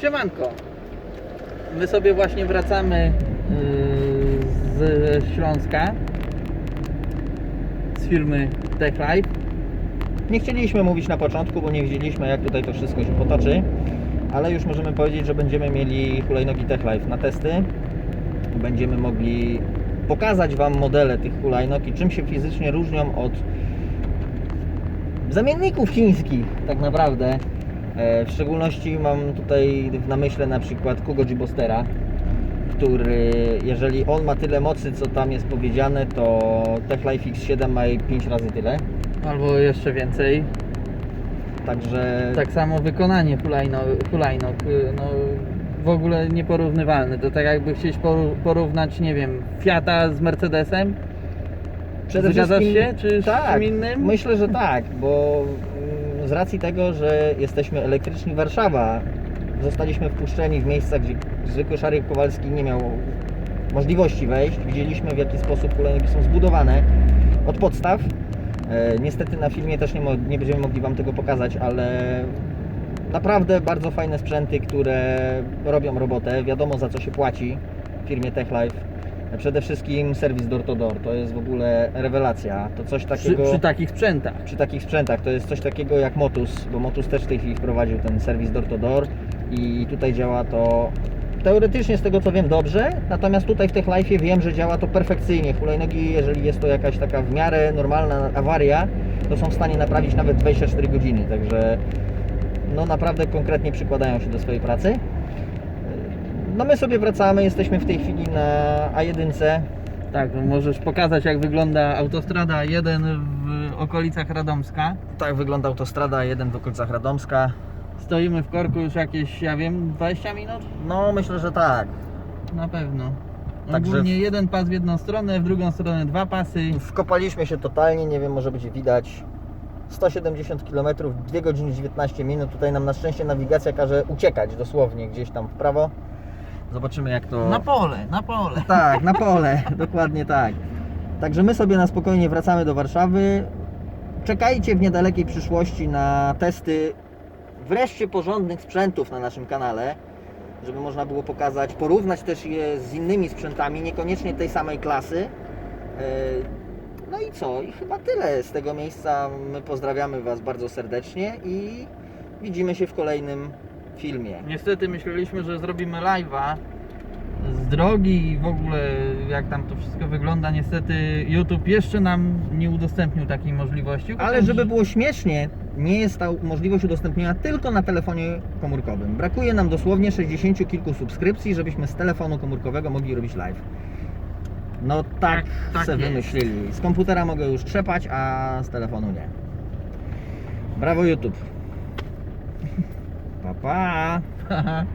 Siemanko. My sobie właśnie wracamy yy, z Śląska z firmy Tech Life. Nie chcieliśmy mówić na początku, bo nie wiedzieliśmy jak tutaj to wszystko się potoczy, ale już możemy powiedzieć, że będziemy mieli hulajnogi Tech Life na testy. Będziemy mogli pokazać Wam modele tych hulajnog i czym się fizycznie różnią od zamienników chińskich tak naprawdę. E, W szczególności mam tutaj w namyśle na przykład Kugo Jibostera, który jeżeli on ma tyle mocy, co tam jest powiedziane, to Tech Life X7 ma 5 razy tyle. Albo jeszcze więcej. Także Tak samo wykonanie hulajno, hulajnóg. yy, No, w ogóle nieporównywalne. To tak jakby chcieć porównać, nie wiem, Fiata z Mercedesem. Przede Zgadzasz wszystkim- się? Czy z tak, czym innym? Myślę, że tak, bo z racji tego, że jesteśmy elektryczni Warszawa, zostaliśmy wpuszczeni w miejsca, gdzie zwykły Szary Kowalski nie miał możliwości wejść. Widzieliśmy w jaki sposób hulajnogi są zbudowane od podstaw. E, niestety na filmie też nie, nie będziemy mogli Wam tego pokazać, ale naprawdę bardzo fajne sprzęty, które robią robotę. Wiadomo za co się płaci w firmie TechLife. Przede wszystkim serwis door to door. To jest w ogóle rewelacja. To coś Przy, takiego przy takich sprzętach. przy takich sprzętach. To jest coś takiego jak Motus, bo Motus też w tej chwili wprowadził ten serwis door to door i tutaj działa to teoretycznie z tego co wiem dobrze, natomiast tutaj w TechLife wiem, że działa to perfekcyjnie. Hulajnogi, jeżeli jest to jakaś taka w miarę normalna awaria, to są w stanie naprawić nawet 24 godziny, także no naprawdę konkretnie przykładają się do swojej pracy. No my sobie wracamy, jesteśmy w tej chwili na A1. Tak, no możesz pokazać jak wygląda autostrada 1 w okolicach Radomska. Tak wygląda autostrada A1 w okolicach Radomska. Stoimy w korku już jakieś, ja wiem, 20 minut? No myślę, że tak. Na pewno. Także- Ogólnie jeden pas w jedną stronę, w drugą stronę dwa pasy. Wkopaliśmy się totalnie, nie wiem, może będzie widać. 170 km, 2 godziny 19 minut. Tutaj nam na szczęście nawigacja każe uciekać dosłownie gdzieś tam w prawo. Zobaczymy jak to. Na pole, na pole. Tak, na pole, dokładnie tak. Także my sobie na spokojnie wracamy do Warszawy. Czekajcie w niedalekiej przyszłości na testy wreszcie porządnych sprzętów na naszym kanale, żeby można było pokazać, porównać też je z innymi sprzętami, niekoniecznie tej samej klasy. Yy, No i co? I chyba tyle z tego miejsca. My pozdrawiamy Was bardzo serdecznie i widzimy się w kolejnym filmie. Niestety myśleliśmy, że zrobimy live'a z drogi i w ogóle jak tam to wszystko wygląda. Niestety YouTube jeszcze nam nie udostępnił takiej możliwości. Ale żeby było śmiesznie, nie jest ta możliwość udostępnienia tylko na telefonie komórkowym. Brakuje nam dosłownie 60 kilku subskrypcji, żebyśmy z telefonu komórkowego mogli robić live. No tak, Tak, tak se jest. wymyślili. Z komputera mogę już trzepać, a z telefonu nie. Brawo YouTube. 哇哈哈